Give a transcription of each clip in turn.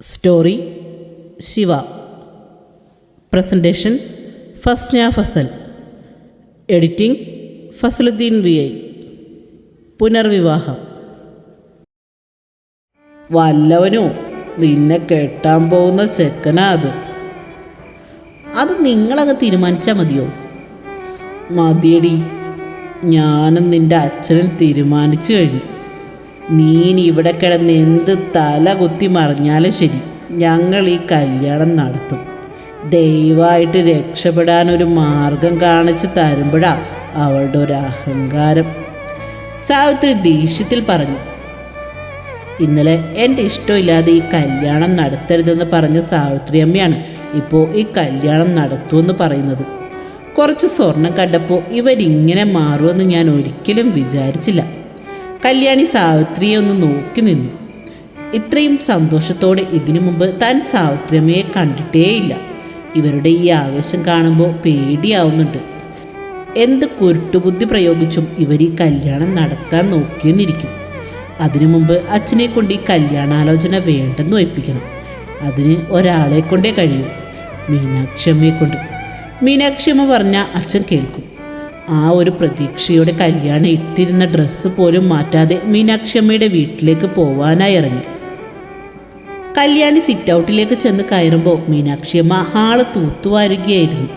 Story Shiva presentation Fasna Fasal editing Fasaluddeen V I പുനർവിവാഹം വല്ലവനോ നിന്നെ കെട്ടാൻ പോകുന്ന ചെക്കനാ അത്. അത് നിങ്ങളങ്ങ് തീരുമാനിച്ചാൽ മതിയോ? മതിയടി. ഞാനും നിന്റെ അച്ഛനും തീരുമാനിച്ചു കഴിഞ്ഞു. നീ ഇനി ഇവിടെ കിടന്ന് എന്ത് തല കുത്തി മറിഞ്ഞാലും ശരി ഞങ്ങൾ ഈ കല്യാണം നടത്തും. ദയവായിട്ട് രക്ഷപ്പെടാൻ ഒരു മാർഗം കാണിച്ചു തരുമ്പോഴാ അവളുടെ ഒരു അഹങ്കാരം. സാവിത്രി ദേഷ്യത്തിൽ പറഞ്ഞു ഇന്നലെ എന്റെ ഇഷ്ടമില്ലാതെ ഈ കല്യാണം നടത്തരുതെന്ന് പറഞ്ഞ സാവിത്രി അമ്മയാണ് ഇപ്പോൾ ഈ കല്യാണം നടത്തുമെന്ന് പറയുന്നത്. കുറച്ച് സ്വർണം കണ്ടപ്പോൾ ഇവരിങ്ങനെ മാറുമെന്ന് ഞാൻ ഒരിക്കലും വിചാരിച്ചില്ല. കല്യാണി സാവിത്രിയെ ഒന്ന് നോക്കി നിന്നു. ഇത്രയും സന്തോഷത്തോടെ ഇതിനു മുമ്പ് താൻ സാവിത്രിയമ്മയെ കണ്ടിട്ടേയില്ല. ഇവരുടെ ഈ ആവേശം കാണുമ്പോൾ പേടിയാവുന്നുണ്ട്. എന്ത് കുരുട്ടുബുദ്ധി പ്രയോഗിച്ചും ഇവർ ഈ കല്യാണം നടത്താൻ നോക്കിയെന്നിരിക്കും. അതിനു മുമ്പ് അച്ഛനെ കൊണ്ട് ഈ കല്യാണാലോചന വേണ്ടെന്ന് ഒപ്പിക്കണം അതിന് ഒരാളെ കൊണ്ടേ കഴിയൂ. മീനാക്ഷമ്മയെ കൊണ്ട്. മീനാക്ഷമ്മ പറഞ്ഞ അച്ഛൻ കേൾക്കും. ആ ഒരു പ്രതീക്ഷയുടെ കല്യാണം ഇട്ടിരുന്ന ഡ്രസ്സ് പോലും മാറ്റാതെ മീനാക്ഷിയമ്മയുടെ വീട്ടിലേക്ക് പോവാനായി ഇറങ്ങി. കല്യാണി സിറ്റ് ഔട്ടിലേക്ക് ചെന്ന് കയറുമ്പോൾ മീനാക്ഷിയമ്മ ഹാൾ തൂത്തുവാരുകയായിരുന്നു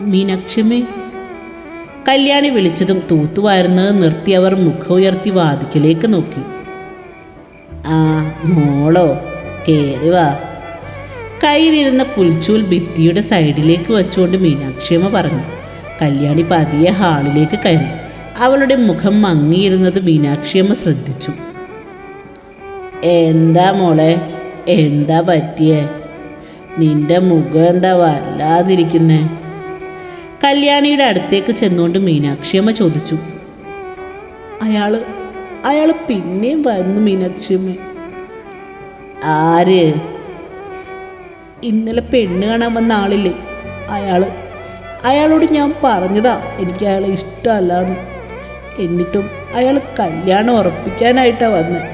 മീനാക്ഷിയമ്മേ കല്യാണി വിളിച്ചതും തൂത്തുവാരുന്നത് നിർത്തി അവർ മുഖം ഉയർത്തി വാതിക്കലേക്ക് നോക്കി. ആ മോളോ വാ. കയ്യിലിരുന്ന പുൽച്ചൂൽ ഭിത്തിയുടെ സൈഡിലേക്ക് വെച്ചുകൊണ്ട് മീനാക്ഷിയമ്മ പറഞ്ഞു കല്യാണി പതിയെ ഹാളിലേക്ക് കയറി. അവളുടെ മുഖം മങ്ങിയിരുന്നത് മീനാക്ഷിയമ്മ ശ്രദ്ധിച്ചു. എന്താ മോളെ എന്താ പറ്റിയേ? നിന്റെ മുഖം എന്താ വല്ലാതിരിക്കുന്നേ? കല്യാണിയുടെ അടുത്തേക്ക് ചെന്നുകൊണ്ട് മീനാക്ഷിയമ്മ ചോദിച്ചു അയാൾ അയാൾ പിന്നെയും വന്നു മീനാക്ഷിയമ്മ. ആര്? ഇന്നലെ പെണ്ണ് കാണാൻ വന്ന ആളില്ലേ? അയാൾ അയാളോട് ഞാൻ പറഞ്ഞതാ എനിക്ക് അയാളെ ഇഷ്ടമല്ലാന്ന്. എന്നിട്ടും അയാൾ കല്യാണം ഉറപ്പിക്കാനായിട്ടാണ് വന്നത്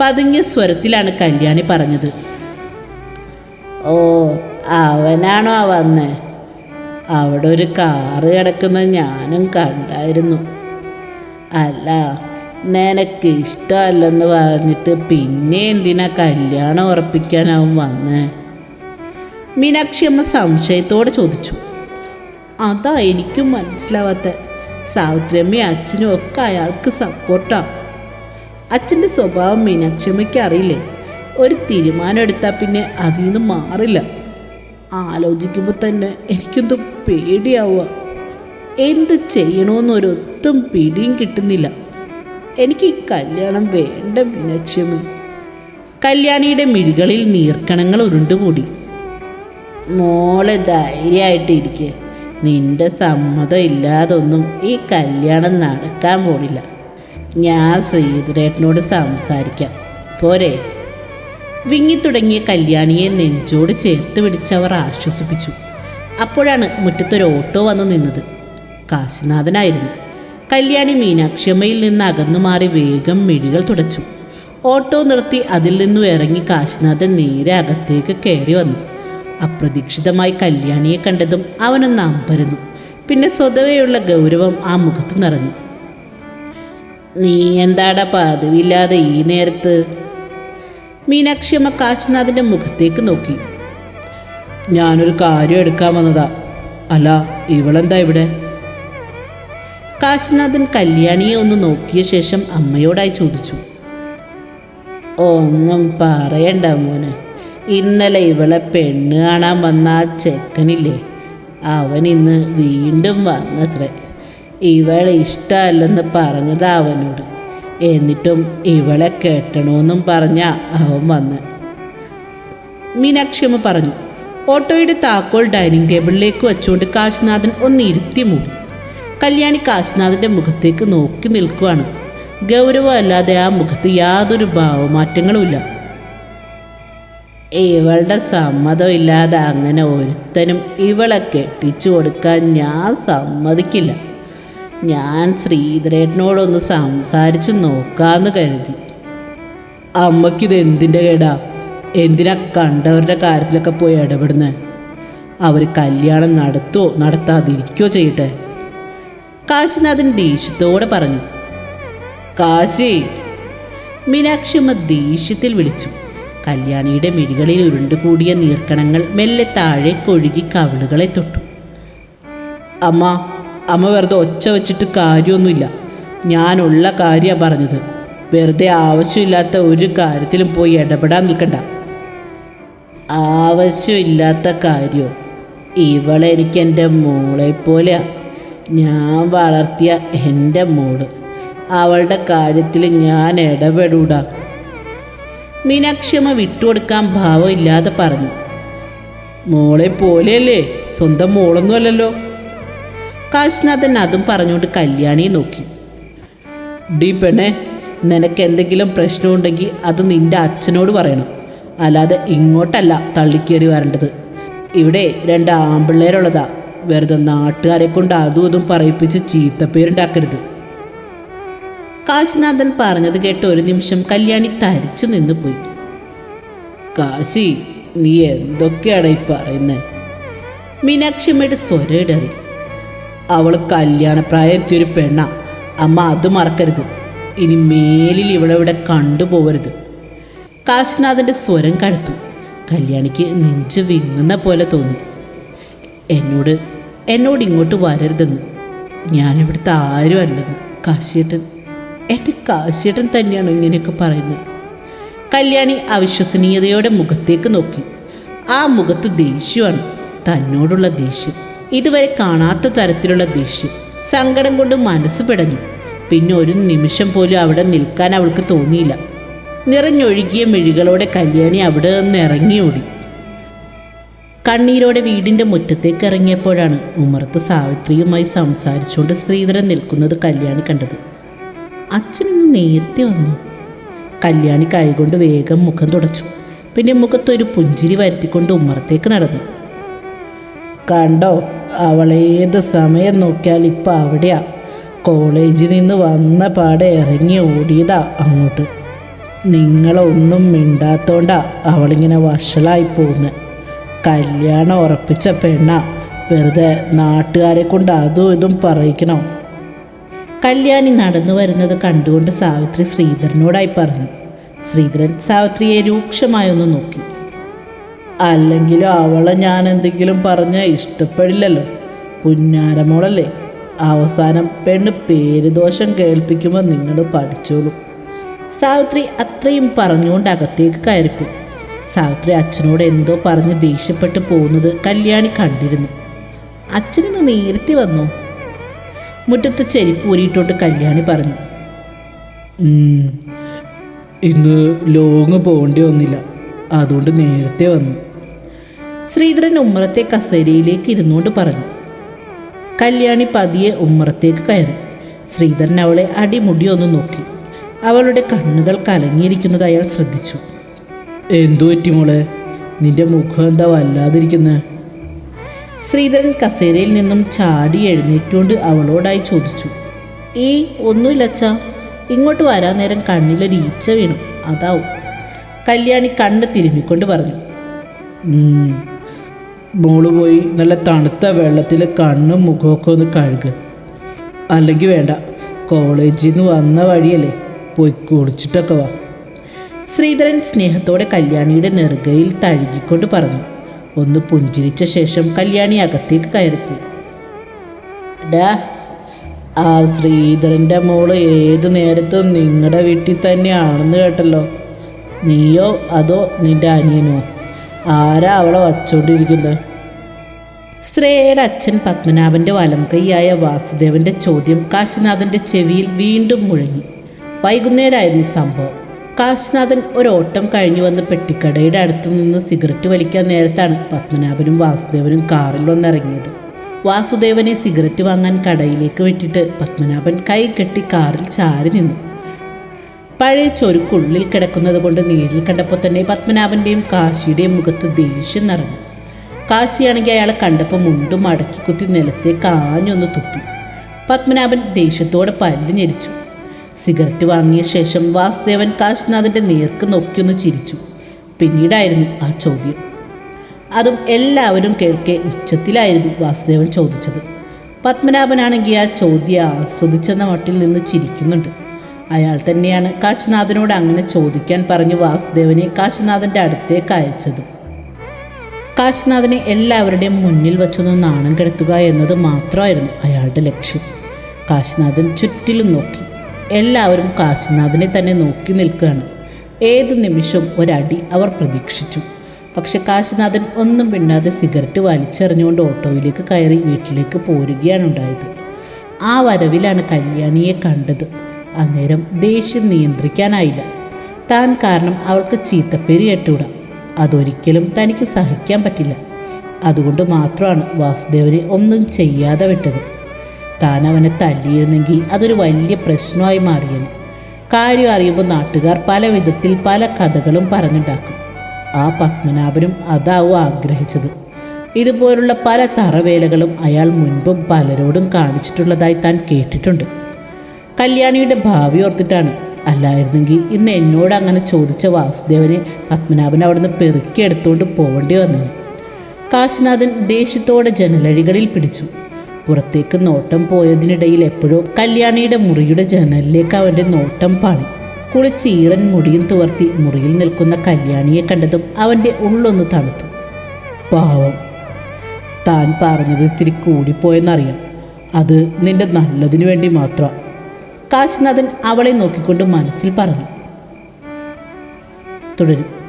പതുങ്ങിയ സ്വരത്തിലാണ് കല്യാണി പറഞ്ഞത്. ഓ അവനാണോ വന്നേ? അവിടെ ഒരു കാറ് കിടക്കുന്നത് ഞാനും കണ്ടായിരുന്നു. അല്ല നിനക്ക് ഇഷ്ടമല്ലെന്ന് പറഞ്ഞിട്ട് പിന്നെ എന്തിനാ കല്യാണം ഉറപ്പിക്കാനാവും വന്നേ? മീനാക്ഷി അമ്മ സംശയത്തോടെ ചോദിച്ചു. അതാ എനിക്കും മനസ്സിലാവാത്ത. സാവിത്രിയമ്മയും അച്ഛനും ഒക്കെ അയാൾക്ക് സപ്പോർട്ടാണ് അച്ഛന്റെ സ്വഭാവം മീനാക്ഷിയമ്മയ്ക്ക് അറിയില്ലേ? ഒരു തീരുമാനം എടുത്താൽ പിന്നെ അതിൽ നിന്ന് മാറില്ല. ആലോചിക്കുമ്പോൾ തന്നെ എനിക്കെന്തോ പേടിയാവുക. എന്ത് ചെയ്യണമെന്നൊരൊത്തും പിടിയും കിട്ടുന്നില്ല. എനിക്ക് ഈ കല്യാണം വേണ്ട മീനാക്ഷിയമ്മ കല്യാണിയുടെ മിഴികളിൽ നീർക്കണങ്ങൾ ഉരുണ്ടുകൂടി. മോളെ ധൈര്യമായിട്ടിരിക്കെ നിന്റെ സമ്മതം ഇല്ലാതൊന്നും ഈ കല്യാണം നടക്കാൻ പോണില്ല. ഞാൻ ശ്രീധരേട്ടനോട് സംസാരിക്കാം. പോരെ. വിങ്ങിത്തുടങ്ങിയ കല്യാണിയെ നെഞ്ചോട് ചേർത്ത് പിടിച്ചവർ ആശ്വസിപ്പിച്ചു. അപ്പോഴാണ് മുറ്റത്തൊരു ഓട്ടോ വന്നു നിന്നത്. കാശിനാഥനായിരുന്നു. കല്യാണി മീന ക്ഷമയിൽ നിന്ന് അകന്നു മാറി വേഗം മിഴികൾ തുടച്ചു. ഓട്ടോ നിർത്തി അതിൽ നിന്നും ഇറങ്ങി കാശിനാഥൻ നേരെ അകത്തേക്ക് കയറി വന്നു. അപ്രതീക്ഷിതമായി കല്യാണിയെ കണ്ടതും അവനൊന്ന് അമ്പരന്നു. പിന്നെ സ്വതവേയുള്ള ഗൗരവം ആ മുഖത്ത് നിറഞ്ഞു. നീ എന്താടാ പതിവില്ലാതെ ഈ നേരത്ത്? മീനാക്ഷിയമ്മ കാശിനാഥിന്റെ മുഖത്തേക്ക് നോക്കി. ഞാനൊരു കാര്യം എടുക്കാൻ വന്നതാ. അല്ല ഇവളെന്താ ഇവിടെ? കാശിനാഥൻ കല്യാണിയെ ഒന്ന് നോക്കിയ ശേഷം അമ്മയോടായി ചോദിച്ചു. ഒന്നും പറയണ്ട മോനെ. ഇന്നലെ ഇവളെ പെണ്ണ് കാണാൻ വന്ന ആ ചെക്കനില്ലേ? അവൻ ഇന്ന് വീണ്ടും വന്നത്രേ. ഇവളെ ഇഷ്ടമല്ലെന്ന് പറഞ്ഞത് അവനോട്. എന്നിട്ടും ഇവളെ കെട്ടണമെന്നും പറഞ്ഞ അവൻ വന്ന്. മീനാക്ഷിയമ്മ പറഞ്ഞു ഓട്ടോയുടെ താക്കോൽ ഡൈനിങ് ടേബിളിലേക്ക് വെച്ചുകൊണ്ട് കാശിനാഥൻ ഒന്ന് ഇരുത്തി മൂടി. കല്യാണി കാശിനാഥന്റെ മുഖത്തേക്ക് നോക്കി നിൽക്കുകയാണ് ഗൗരവമല്ലാതെ ആ മുഖത്ത് യാതൊരു ഭാവമാറ്റങ്ങളുമില്ല. ഇവളുടെ സമ്മതം ഇല്ലാതെ അങ്ങനെ ഒരുത്തനും ഇവളെ കെട്ടിച്ചു കൊടുക്കാൻ ഞാൻ സമ്മതിക്കില്ല. ഞാൻ ശ്രീധരേട്ടനോടൊന്ന് സംസാരിച്ച് നോക്കാന്ന് കരുതി. അമ്മയ്ക്കിത് എന്തിന്റെ കേടാ? എന്തിനാ കണ്ടവരുടെ കാര്യത്തിലൊക്കെ പോയി ഇടപെടുന്നത് അവർ കല്യാണം നടത്തുമോ നടത്താതിരിക്കുകയോ ചെയ്യട്ടെ? കാശിനാഥൻ ദേഷ്യത്തോടെ പറഞ്ഞു. കാശി മീനാക്ഷിയമ്മ ദേഷ്യത്തിൽ വിളിച്ചു. കല്യാണിയുടെ മിഴികളിൽ ഉരുണ്ടുകൂടിയ നീർക്കണങ്ങൾ മെല്ലെ താഴെ കൊഴുകി കവിളുകളെ തൊട്ടു. അമ്മ അമ്മ വെറുതെ ഒച്ച വെച്ചിട്ട് കാര്യമൊന്നുമില്ല. ഞാനുള്ള കാര്യമാണ് പറഞ്ഞത്. വെറുതെ ആവശ്യമില്ലാത്ത ഒരു കാര്യത്തിലും പോയി ഇടപെടാൻ നിൽക്കണ്ട. ആവശ്യമില്ലാത്ത കാര്യമോ ഇവളെനിക്ക് എന്റെ മോളെ പോലെയാ ഞാൻ വളർത്തിയ എന്റെ മോൾ. അവളുടെ കാര്യത്തിൽ ഞാൻ ഇടപെടൂടാ. മീനാക്ഷിയമ്മ വിട്ടുകൊടുക്കാൻ ഭാവമില്ലാതെ പറഞ്ഞു. മോളെ പോലെയല്ലേ? സ്വന്തം മോളൊന്നുമല്ലല്ലോ. കാശിനാഥൻ അതും പറഞ്ഞുകൊണ്ട് കല്യാണി നോക്കി. ഡീ പെണ്ണെ നിനക്ക് എന്തെങ്കിലും പ്രശ്നമുണ്ടെങ്കിൽ അത് നിന്റെ അച്ഛനോട് പറയണം. അല്ലാതെ ഇങ്ങോട്ടല്ല തള്ളിക്കേറി വരേണ്ടത്. ഇവിടെ രണ്ട് ആമ്പിള്ളേരുള്ളതാ. വെറുതെ നാട്ടുകാരെ കൊണ്ട് അതും അതും പറയിപ്പിച്ച് ചീത്തപ്പേരുണ്ടാക്കരുത് കാശിനാഥൻ പറഞ്ഞത് കേട്ട് ഒരു നിമിഷം കല്യാണി തരിച്ചു നിന്നു പോയി കാശി നീ എന്തൊക്കെയാണ് ഈ പറയുന്നത് മീനാക്ഷിയമ്മയുടെ സ്വരയിടറി അവൾ കല്യാണപ്രായത്തിയൊരു പെണ്ണ. അമ്മ അത് മറക്കരുത്. ഇനി മേലിൽ ഇവിടെ ഇവിടെ കണ്ടുപോകരുത് കാശിനാഥന്റെ സ്വരം കഴുത്തു. കല്യാണിക്ക് നെഞ്ച് വിങ്ങുന്ന പോലെ തോന്നി. എന്നോട് എന്നോട് ഇങ്ങോട്ട് വരരുതെന്ന്. ഞാനിവിടുത്തെ ആരും അല്ലെന്ന്. കാശിയേട്ടൻ. എന്റെ കാശിയേട്ടൻ തന്നെയാണ് ഇങ്ങനെയൊക്കെ പറയുന്നത്? കല്യാണി അവിശ്വസനീയതയോടെ മുഖത്തേക്ക് നോക്കി. ആ മുഖത്ത് ദേഷ്യമാണ്. തന്നോടുള്ള ദേഷ്യം. ഇതുവരെ കാണാത്ത തരത്തിലുള്ള ദേഷ്യം. സങ്കടം കൊണ്ട് മനസ്സ് പിടഞ്ഞു. പിന്നെ ഒരു നിമിഷം പോലും അവിടെ നിൽക്കാൻ അവൾക്ക് തോന്നിയില്ല. നിറഞ്ഞൊഴുകിയ മിഴികളോടെ കല്യാണി അവിടെ നിന്ന് ഇറങ്ങിയോടി. കണ്ണീരോടെ വീടിന്റെ മുറ്റത്തേക്ക് ഇറങ്ങിയപ്പോഴാണ് ഉമർത്ത് സാവിത്രിയുമായി സംസാരിച്ചുകൊണ്ട് ശ്രീധരൻ നിൽക്കുന്നത് കല്യാണി കണ്ടത്. അച്ഛൻ ഇന്ന് നേരത്തെ വന്നു. കല്യാണി കൈകൊണ്ട് വേഗം മുഖം തുടച്ചു. പിന്നെ മുഖത്തൊരു പുഞ്ചിരി വരുത്തിക്കൊണ്ട് ഉമ്മറത്തേക്ക് നടന്നു. കണ്ടോ അവളേത് സമയം നോക്കിയാൽ ഇപ്പം അവിടെയാ. കോളേജിൽ നിന്ന് വന്ന പാടെ ഇറങ്ങി ഓടിയതാ അങ്ങോട്ട്. നിങ്ങളൊന്നും മിണ്ടാത്തോണ്ടാ അവളിങ്ങനെ വഷളായി പോകുന്നത് കല്യാണം ഉറപ്പിച്ച പെണ്ണ വെറുതെ നാട്ടുകാരെ കൊണ്ട് അതും ഇതും പറയിക്കണോ. കല്യാണി നടന്നു വരുന്നത് കണ്ടുകൊണ്ട് സാവിത്രി ശ്രീധരനോടായി പറഞ്ഞു. ശ്രീധരൻ സാവിത്രിയെ രൂക്ഷമായി ഒന്ന് നോക്കി. അല്ലെങ്കിലും അവളെ ഞാൻ എന്തെങ്കിലും പറഞ്ഞ ഇഷ്ടപ്പെടില്ലല്ലോ. പുന്നാരമോളല്ലേ അവസാനം പെണ്ണ് പേരുദോഷം കേൾപ്പിക്കുമ്പോൾ നിങ്ങൾ പഠിച്ചോളൂ. സാവിത്രി അത്രയും പറഞ്ഞുകൊണ്ട് അകത്തേക്ക് കയറിപ്പോയി. സാവിത്രി അച്ഛനോട് എന്തോ പറഞ്ഞ് ദേഷ്യപ്പെട്ട് പോകുന്നത് കല്യാണി കണ്ടിരുന്നു. അച്ഛനിന്ന് നേരത്തെ വന്നു? മുറ്റത്ത് ചെരിപ്പ് ഊരിയിട്ടോട്ട് കല്യാണി പറഞ്ഞു. "ഉം, ഇന്ന് ലോങ് പോകേണ്ടി വന്നില്ല. അതുകൊണ്ട് നേരത്തെ വന്നു. ശ്രീധരൻ ഉമ്മറത്തെ കസേരയിലേക്ക് ഇരുന്നുകൊണ്ട് പറഞ്ഞു. കല്യാണി പതിയെ ഉമ്മറത്തേക്ക് കയറി. ശ്രീധരൻ അവളെ അടിമുടി ഒന്ന് നോക്കി. അവളുടെ കണ്ണുകൾ കലങ്ങിയിരിക്കുന്നത് അയാൾ ശ്രദ്ധിച്ചു. എന്തു പറ്റി മോളെ? നിന്റെ മുഖം എന്താ വല്ലാതിരിക്കുന്നത് ശ്രീധരൻ കസേരയിൽ നിന്നും ചാടി എഴുന്നേറ്റുകൊണ്ട് അവളോടായി ചോദിച്ചു. ഈ ഒന്നുമില്ല അച്ഛാ. ഇങ്ങോട്ട് വരാൻ നേരം കണ്ണിലൊരു ഈച്ച വീണു. അതാവും. കല്യാണി കണ്ണ് തിരുമ്മിക്കൊണ്ട് പറഞ്ഞു. "ഉം, മോൾ പോയി നല്ല തണുത്ത വെള്ളത്തിൽ കണ്ണും മുഖമൊക്കെ ഒന്ന് കഴുകുക അല്ലെങ്കിൽ വേണ്ട. കോളേജിൽ നിന്ന് വന്ന വഴിയല്ലേ. പോയി കുളിച്ചിട്ടൊക്കെ വാ. ശ്രീധരൻ സ്നേഹത്തോടെ കല്യാണിയുടെ നെറുകയിൽ തഴുകിക്കൊണ്ട് പറഞ്ഞു. ഒന്ന് പുഞ്ചിരിച്ച ശേഷം കല്യാണി അകത്തേക്ക് കയറിപ്പോയി. ഡാ ആ ശ്രീധരന്റെ മോൾ ഏത് നേരത്തും നിങ്ങളുടെ വീട്ടിൽ തന്നെയാണെന്ന് കേട്ടല്ലോ. നീയോ അതോ നിന്റെ അനിയനോ? ആരാ അവളെ വച്ചോണ്ടിരിക്കുന്നത് ശ്രേയയുടെ അച്ഛൻ പത്മനാഭന്റെ വലം കൈയായ വാസുദേവന്റെ ചോദ്യം കാശിനാഥന്റെ ചെവിയിൽ വീണ്ടും മുഴങ്ങി. വൈകുന്നേരമായിരുന്നു സംഭവം. കാശിനാഥൻ ഒരോട്ടം കഴിഞ്ഞു വന്ന് പെട്ടിക്കടയുടെ അടുത്ത് നിന്ന് സിഗരറ്റ് വലിക്കാൻ നേരത്താണ് പത്മനാഭനും വാസുദേവനും കാറിൽ വന്നിറങ്ങിയത്. വാസുദേവനെ സിഗരറ്റ് വാങ്ങാൻ കടയിലേക്ക് വിട്ടിട്ട് പത്മനാഭൻ കൈ കെട്ടി കാറിൽ ചാരി നിന്നു. പഴയ ചൊരുക്കുള്ളിൽ കിടക്കുന്നത് കൊണ്ട് നേരിൽ കണ്ടപ്പോൾ തന്നെ പത്മനാഭന്റെയും കാശിയുടെയും മുഖത്ത് ദേഷ്യം നിറഞ്ഞു. കാശിയാണെങ്കിൽ അയാളെ കണ്ടപ്പോൾ മുണ്ടും മടക്കി കുത്തി നിലത്തെ കാഞ്ഞൊന്ന് തുപ്പി. പത്മനാഭൻ ദേഷ്യത്തോടെ പല്ല് ഞെരിച്ചു. സിഗരറ്റ് വാങ്ങിയ ശേഷം വാസുദേവൻ കാശിനാഥന്റെ നേർക്ക് നോക്കിയൊന്ന് ചിരിച്ചു. പിന്നീടായിരുന്നു ആ ചോദ്യം. അതും എല്ലാവരും കേൾക്കെ ഉച്ചത്തിലായിരുന്നു വാസുദേവൻ ചോദിച്ചത്. പത്മനാഭനാണെങ്കിൽ ആ ചോദ്യം ആസ്വദിച്ചെന്ന മട്ടിൽ നിന്ന് ചിരിക്കുന്നുണ്ട്. അയാൾ തന്നെയാണ് കാശിനാഥനോട് അങ്ങനെ ചോദിക്കാൻ പറഞ്ഞ് വാസുദേവനെ കാശിനാഥന്റെ അടുത്തേക്ക് അയച്ചത്. കാശിനാഥനെ എല്ലാവരുടെയും മുന്നിൽ വച്ചൊന്ന് നാണം കെടുത്തുക എന്നത് മാത്രമായിരുന്നു അയാളുടെ ലക്ഷ്യം. കാശിനാഥൻ ചുറ്റിലും നോക്കി. എല്ലാവരും കാശിനാഥനെ തന്നെ നോക്കി നിൽക്കുകയാണ്. ഏതു നിമിഷവും ഒരടി അവർ പ്രതീക്ഷിച്ചു. പക്ഷെ കാശിനാഥൻ ഒന്നും പിന്നാതെ സിഗരറ്റ് വലിച്ചെറിഞ്ഞുകൊണ്ട് ഓട്ടോയിലേക്ക് കയറി വീട്ടിലേക്ക് പോരുകയാണ് ഉണ്ടായത്. ആ വരവിലാണ് കല്യാണിയെ കണ്ടത്. അന്നേരം ദേഷ്യം നിയന്ത്രിക്കാനായില്ല. താൻ കാരണം അവൾക്ക് ചീത്തപ്പേര് കേട്ടുകൂടാ. അതൊരിക്കലും തനിക്ക് സഹിക്കാൻ പറ്റില്ല. അതുകൊണ്ട് മാത്രമാണ് വാസുദേവനെ ഒന്നും ചെയ്യാതെ വിട്ടത്. താൻ അവനെ തല്ലിയിരുന്നെങ്കിൽ അതൊരു വലിയ പ്രശ്നമായി മാറിയേനെ കാര്യം അറിയുമ്പോൾ നാട്ടുകാർ പല വിധത്തിൽ പല കഥകളും പറഞ്ഞുണ്ടാക്കും. ആ പത്മനാഭനും അതാവും ആഗ്രഹിച്ചത്. ഇതുപോലുള്ള പല തറവേലകളും അയാൾ മുൻപും പലരോടും കാണിച്ചിട്ടുള്ളതായി താൻ കേട്ടിട്ടുണ്ട്. കല്യാണിയുടെ ഭാവി ഓർത്തിട്ടാണ്. അല്ലായിരുന്നെങ്കിൽ ഇന്ന് എന്നോട് അങ്ങനെ ചോദിച്ച വാസുദേവനെ പത്മനാഭൻ അവിടുന്ന് പെറുക്കിയെടുത്തുകൊണ്ട് പോവേണ്ടി വന്നേനെ. കാശിനാഥൻ ദേഷ്യത്തോടെ ജനലഴികളിൽ പിടിച്ചു. പുറത്തേക്ക് നോട്ടം പോയതിനിടയിൽ എപ്പോഴോ കല്യാണിയുടെ മുറിയുടെ ജനലിലേക്ക് അവന്റെ നോട്ടം പാണി കുളിച്ചീറൻ മുടിയും തുവർത്തി മുറിയിൽ നിൽക്കുന്ന കല്യാണിയെ കണ്ടതും അവന്റെ ഉള്ളൊന്ന് തണുത്തു. പാവം. താൻ പറഞ്ഞത് ഇത്തിരി കൂടിപ്പോയെന്നറിയാം. അത് നിന്റെ നല്ലതിനു വേണ്ടി മാത്രം. കാശിനാഥൻ അവളെ നോക്കിക്കൊണ്ട് മനസ്സിൽ പറഞ്ഞു. തുടരും.